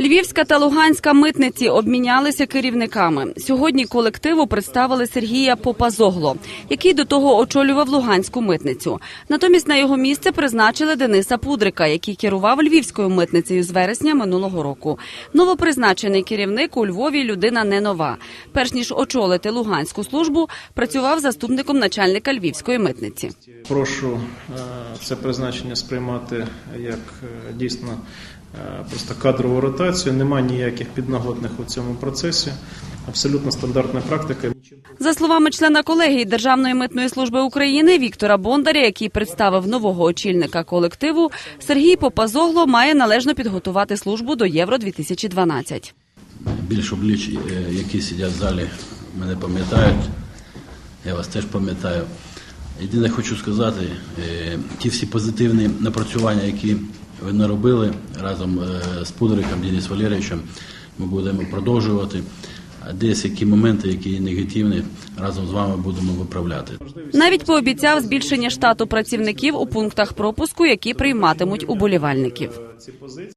Львівська та Луганська митниці обмінялися керівниками. Сьогодні колективу представили Сергія Попазогло, який до того очолював Луганську митницю. Натомість на його місце призначили Дениса Пудрика, який керував Львівською митницею з вересня минулого року. Новопризначений керівник у Львові людина не нова. Перш ніж очолити Луганську службу, працював заступником начальника Львівської митниці. Прошу е, це призначення сприймати як е, дійсно е, просто кадрову ротацію. Нема ніяких піднаготних у цьому процесі. Абсолютно стандартна практика. За словами члена колегії Державної митної служби України Віктора Бондаря, який представив нового очільника колективу, Сергій Попазогло має належно підготувати службу до Євро 2012 більш обліч, е, які сидять в залі, мене пам'ятають. Я вас теж пам'ятаю. Єдине хочу сказати, е, ті всі позитивні напрацювання, які ви наробили разом е, з Пудриком Денис Валерійовичем, ми будемо продовжувати. Десь які моменти, які негативні, разом з вами будемо виправляти. Навіть пообіцяв збільшення штату працівників у пунктах пропуску, які прийматимуть уболівальників.